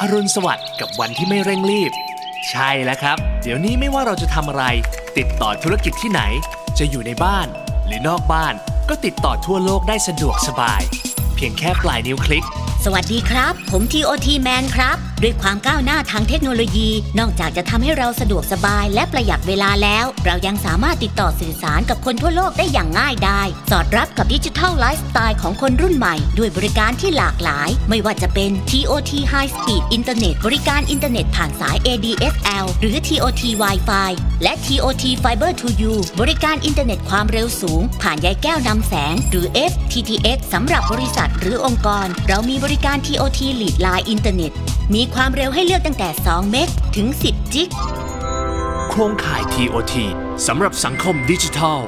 อรุณสวัสดิ์กับวันที่ไม่เร่งรีบ ใช่แล้วครับ เดี๋ยวนี้ไม่ว่าเราจะทำอะไร ติดต่อธุรกิจที่ไหน จะอยู่ในบ้าน หรือนอกบ้าน ก็ติดต่อทั่วโลกได้สะดวกสบาย เพียงแค่ปลายนิ้วคลิก สวัสดีครับ ผม TOT Man ครับ ด้วยความก้าวหน้าทางเทคโนโลยี นอกจากจะทำให้เราสะดวกสบายและประหยัดเวลาแล้ว เรายังสามารถติดต่อสื่อสารกับคนทั่วโลกได้อย่างง่ายดายสอดรับกับดิจิทัลไลฟ์สไตล์ของคนรุ่นใหม่ ด้วยบริการที่หลากหลาย ไม่ว่าจะเป็น TOT High Speed Internet บริการอินเทอร์เน็ตผ่านสาย ADSL หรือ TOT Wi-Fi และ TOT Fiber to You บริการอินเทอร์เน็ตความเร็วสูง ผ่านใยแก้วนำแสง หรือ FTTX สำหรับบริษัทหรือองค์กร เรามีบริริการ TOT Lead Line อินเทอร์เน็ตมีความเร็วให้เลือกตั้งแต่ 2 เมกถึง 10 จิก โครงข่าย TOT สำหรับสังคมดิจิทัล